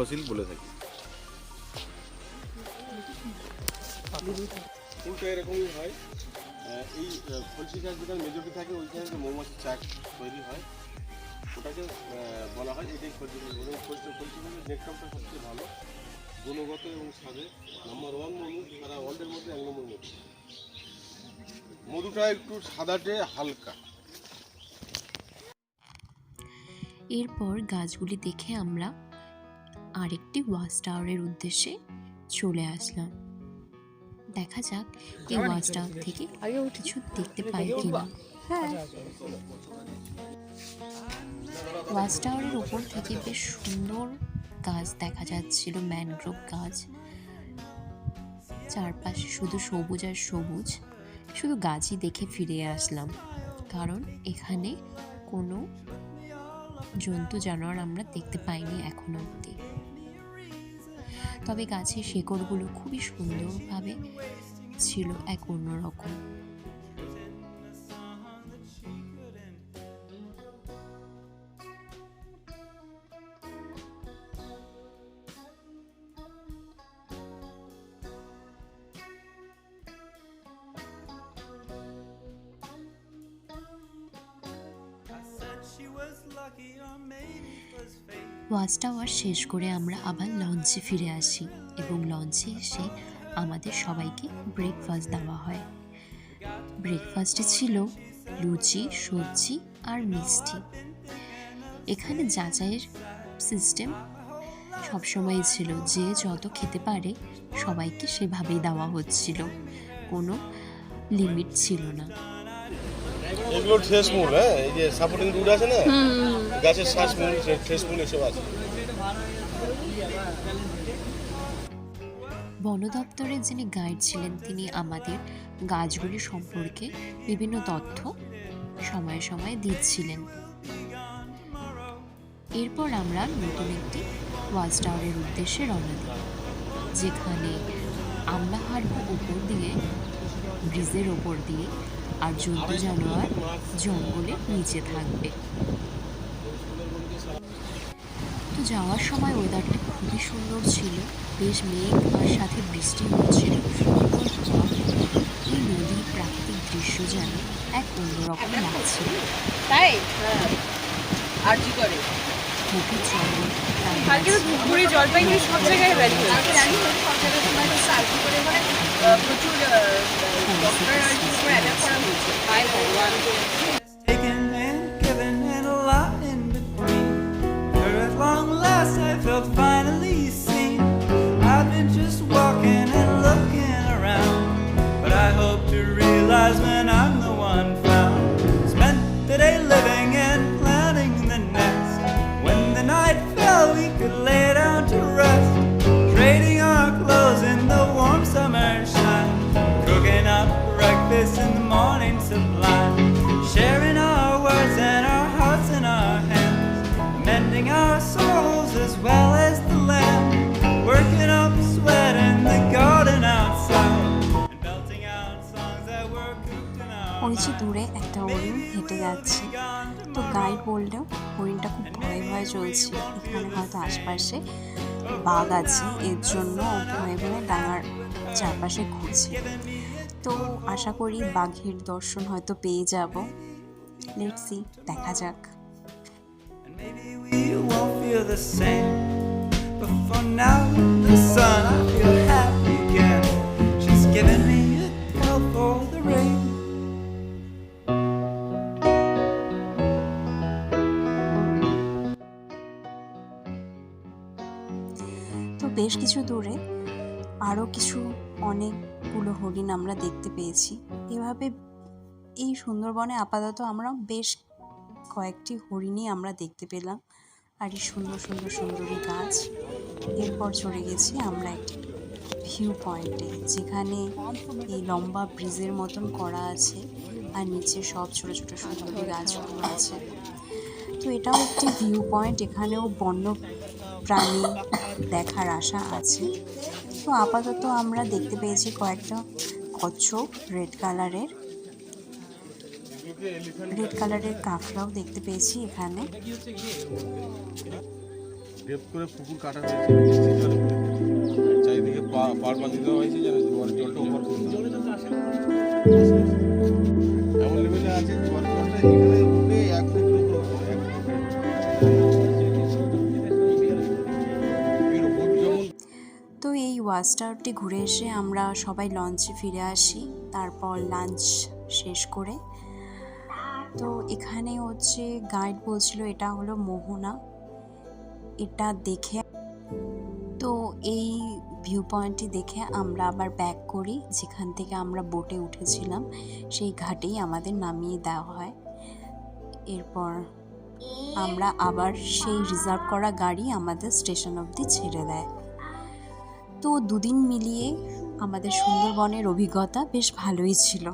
Fossil বলে থাকি। ফুলটা এরকমই হয় এই ফলসি গাছ যেখানে মেজরিটি থাকে ওইখানে যে মৌমাছি চাক তৈরি হয়। ওটাকে বলা হয় এটাই ফলসি গাছ এবং ফলসি ফলসি গাছের নেটওয়ার্কটা সবচেয়ে ভালো গুণগত এবং স্বাদে নাম্বার ওয়ান মধু সারা ওয়ার্ল্ডের মধ্যে এক নম্বর মধু। মধুটা একটু সাদাটে হালকা। এরপর গাছগুলি দেখে আমরা আরেকটি ওয়াচ টাওয়ারের উদ্দেশ্যে চলে আসলাম। দেখা যাক এই ওয়াচ টাওয়ার থেকে কিছু দেখতে পাই কিনা। ওয়াচ টাওয়ারের ওপর থেকে বেশ সুন্দর গাছ দেখা যাচ্ছিল ম্যানগ্রোভ গাছ। চারপাশে শুধু সবুজ আর সবুজ শুধু গাছই দেখে ফিরে আসলাম। কারণ এখানে কোনো জন্তু, জানোয়ার আমরা দেখতে পাইনি এখনও অবধি। তবে গাছের শেকড়গুলো খুবই সুন্দরভাবে ছিল এক অন্যরকম। ওয়াচ টাওয়ার শেষ করে আমরা আবার লঞ্চে ফিরে আসি এবং লঞ্চে এসে আমাদের সবাইকে ব্রেকফাস্ট দেওয়া হয়। ব্রেকফাস্টে ছিল লুচি, সবজি আর মিষ্টি। এখানে যাচাইয়ের সিস্টেম সবসময় ছিল যে যত খেতে পারে সবাইকে সেভাবেই দেওয়া হচ্ছিল। কোনো লিমিট ছিল না। এগুলো ঠেসমূল হ্যাঁ? এই যে সাপোর্টিং রুট আছে না গাছের শ্বাসমূল ঠেসমূল এসব আছে। বন দপ্তরের যিনি গাইড ছিলেন তিনি আমাদের গাছগুলি সম্পর্কে বিভিন্ন তথ্য সময়ে সময়ে দিচ্ছিলেন। এরপর আমরা নতুন একটি ওয়াচ টাওয়ারের উদ্দেশ্যে রওনা দিই যেখানে আমলাহার উপর দিয়ে ব্রিজের ওপর দিয়ে আর জন্তু জানোয়ার জঙ্গলের নিচে থাকবে। তো যাওয়ার সময় ওয়েদারটা খুবই সুন্দর ছিল। বেশ মেঘ আর সাথে বৃষ্টি হচ্ছিল। এই নদীর প্রাকৃতিক দৃশ্য যেন এক অন্যরকম লাগছিল তাই? হ্যাঁ আর কি করে? গভীর জঙ্গল জলপাইগুড়ি সব জায়গায় সব জায়গায় যে দূরে একটা হরিণ হেঁটে যাচ্ছে। তো গাইড বললেও হরিণটা খুব ভয়ে ভয়ে চলছে। এখানে হয়তো আশপাশে বাঘ আছে। এর জন্য ভয়ে ভয়ে ডাঙার চারপাশে ঘুরছে। তো আশা করি বাঘের দর্শন হয়তো পেয়ে যাব। লেটসি দেখা যাক। For now, the sun, I feel বেশ কিছু দূরে আরও কিছু অনেকগুলো হরিণ আমরা দেখতে পেয়েছি। এভাবে এই সুন্দরবনে আপাতত আমরা বেশ কয়েকটি হরিণই আমরা দেখতে পেলাম। আর এই সুন্দর সুন্দর, সুন্দরী গাছ এরপর চলে গেছি আমরা একটি ভিউ পয়েন্টে যেখানে এই লম্বা ব্রিজের মতন করা আছে আর নিচে সব ছোট ছোট, সুন্দরী গাছগুলো আছে। তো এটাও একটি ভিউ পয়েন্ট এখানেও বন্য প্রাণী দেখার আশা আছে। তো আপাতত আমরা দেখতে পেয়েছি কয়েকটা কচ্ছপ, রেড কালারের। রেড কালারের কাঁকড়াও দেখতে পেয়েছি এখানে। এমন লেভেলে আছে জলটা এখানে ওয়াচ ঘুরে এসে আমরা সবাই লঞ্চে ফিরে আসি, তারপর লাঞ্চ শেষ করে। তো এখানে হচ্ছে গাইড বলছিল এটা হলো মোহনা। এটা দেখে তো এই ভিউ পয়েন্টটি দেখে আমরা আবার ব্যাক করি, যেখান থেকে আমরা বোটে উঠেছিলাম। সেই ঘাটেই আমাদের নামিয়ে দেওয়া হয়। এরপর আমরা আবার সেই রিজার্ভ করা গাড়ি আমাদের স্টেশন অবধি ছেড়ে দেয়। তো দুদিন মিলিয়ে আমাদের সুন্দরবনের অভিজ্ঞতা বেশ ভালোই ছিল।